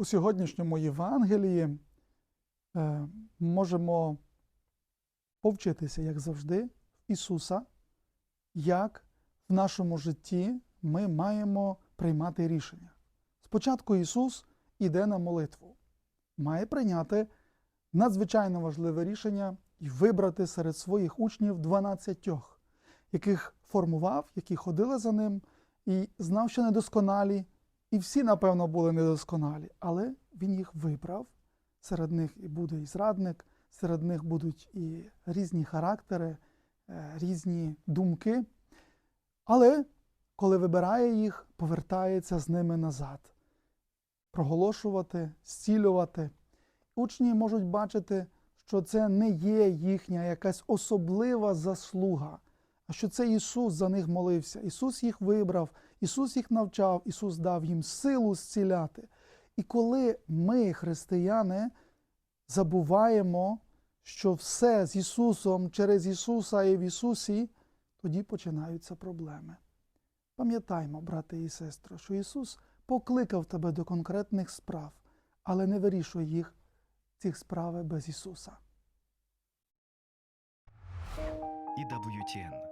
У сьогоднішньому Євангелії е, можемо повчитися, як завжди, в Ісуса, як в нашому житті ми маємо приймати рішення. Спочатку Ісус іде на молитву, має прийняти надзвичайно важливе рішення і вибрати серед своїх учнів 12, яких формував, які ходили за ним, і знав, що недосконалі, і всі, напевно, були недосконалі, але він їх вибрав. Серед них і буде і зрадник, серед них будуть і різні характери, е, різні думки. Але коли вибирає їх, повертається з ними назад. Проголошувати, зцілювати. Учні можуть бачити, що це не є їхня якась особлива заслуга, а що це Ісус за них молився. Ісус їх вибрав, Ісус їх навчав, Ісус дав їм силу зціляти. І коли ми, християни, забуваємо, що все з Ісусом через Ісуса і в Ісусі, тоді починаються проблеми. Пам'ятаймо, брати і сестри, що Ісус покликав тебе до конкретних справ, але не вирішуй їх цих справи без Ісуса. EWTN